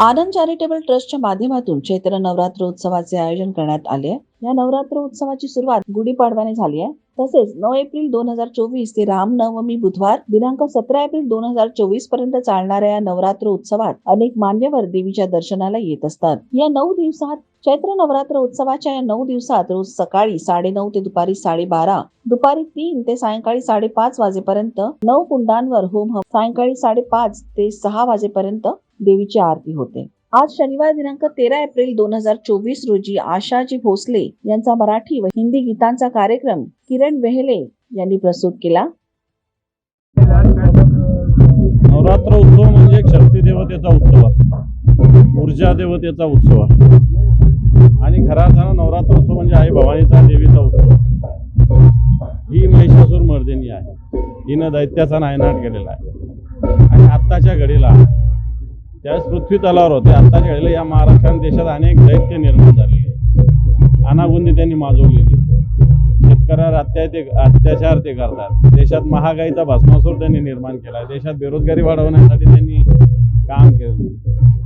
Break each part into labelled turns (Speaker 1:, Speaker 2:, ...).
Speaker 1: आनंद charitable ट्रस्टच्या माध्यमातून चैत्र नवरात्र उत्सवाचे आयोजन करण्यात आले आहे. या नवरात्र उत्सवाची सुरुवात गुढीपाडव्याने झाली आहे. तसेच नऊ एप्रिल दोन हजार चोवीस ते रामनवमी बुधवार दिनांक सतरा एप्रिल दोन हजार चोवीसपर्यंत चालणाऱ्या या नवरात्र उत्सवात अनेक मान्यवर देवीच्या दर्शनाला येत असतात. या नऊ दिवसात चैत्र नवरात्र उत्सवाच्या या नऊ दिवसात रोज सकाळी साडेनऊ ते दुपारी साडेबारा दुपारी तीन ते सायंकाळी साडेपाच वाजेपर्यंत नऊ कुंडांवर होम सायंकाळी साडेपाच ते सहा वाजेपर्यंत देवीची आरती होते. आज शनिवार दिनांक तेरा एप्रिल दोन हजार चोवीस रोजी आशाजी भोसले यांचा मराठी व हिंदी गीतांचा कार्यक्रम किरण वेहले यांनी प्रस्तुत केला.
Speaker 2: नवरात्र उत्सव म्हणजे एक शक्ती देवतेचा उत्सव ऊर्जा देवतेचा उत्सव आणि घरात नवरात्र उत्सव म्हणजे आई भवानीचा देवीचा उत्सव ही महिषासूर मर्दिनी आहे. हिनं दैत्याचा नायनाट केलेला आहे. आणि आत्ताच्या घडीला त्यावेळेस पृथ्वी तलावर होते. आता घडीला या महाराष्ट्राने देशात अनेक दैत्य निर्माण झालेले अनागुंदी त्यांनी माजवलेली शेतकऱ्यावर अत्याचार अत्याचार ते करतात. देशात महागाईचा भस्मासूर त्यांनी निर्माण केला देशात बेरोजगारी वाढवण्यासाठी त्यांनी काम केलं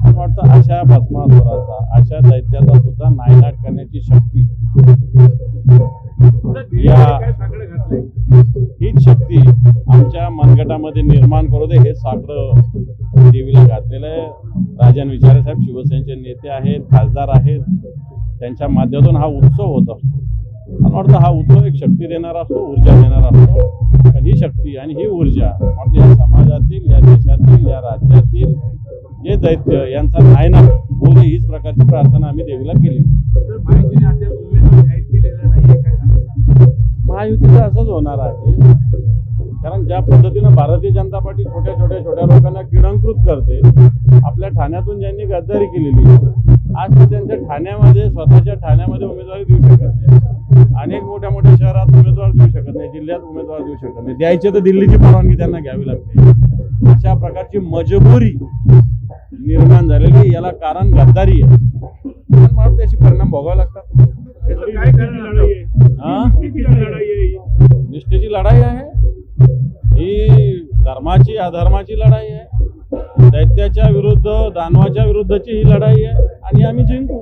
Speaker 2: पण वाटतं अशा भस्मासुराचा अशा दैत्याचा सुद्धा नायनाट करण्याची शक्ती या हीच शक्ती आमच्या मनगटामध्ये निर्माण करू दे हे साकडं देवीला घातलेलं आहे. राजन विचारे साहेब शिवसेनेचे नेते आहेत खासदार आहेत. त्यांच्या माध्यमातून हा उत्सव होत असतो. मला वाटतं हा उत्सव एक शक्ती देणारा असतो ऊर्जा देणारा असतो. पण ही शक्ती आणि ही ऊर्जा म्हणजे या समाजातील या देशातील या राज्यातील जे दैत्य यांचा होऊ दे हीच प्रकारची प्रार्थना आम्ही देवीला केली. महायुतीचं असंच होणार आहे. कारण ज्या पद्धतीनं भारतीय जनता पार्टी छोट्या छोट्या छोट्या लोकांना किडंकृत करते आपल्या ठाण्यातून ज्यांनी गद्दारी केलेली आहे, आज ते त्यांच्या ठाण्यामध्ये स्वतःच्या ठाण्यामध्ये उमेदवारी देऊ शकत नाही. अनेक मोठ्या मोठ्या शहरात उमेदवार देऊ शकत नाही जिल्ह्यात उमेदवार देऊ शकत नाही. द्यायचे तर दिल्लीची परवानगी त्यांना घ्यावी लागते. अशा प्रकारची मजबुरी निर्माण झालेली याला कारण गद्दारी आहे. पण मला परिणाम भोगावे लागतात धर्माची अधर्माची लढाई आहे. दैत्याच्या विरुद्ध दानवाच्या विरुद्धची ही लढाई आहे. आणि आम्ही जिंकू.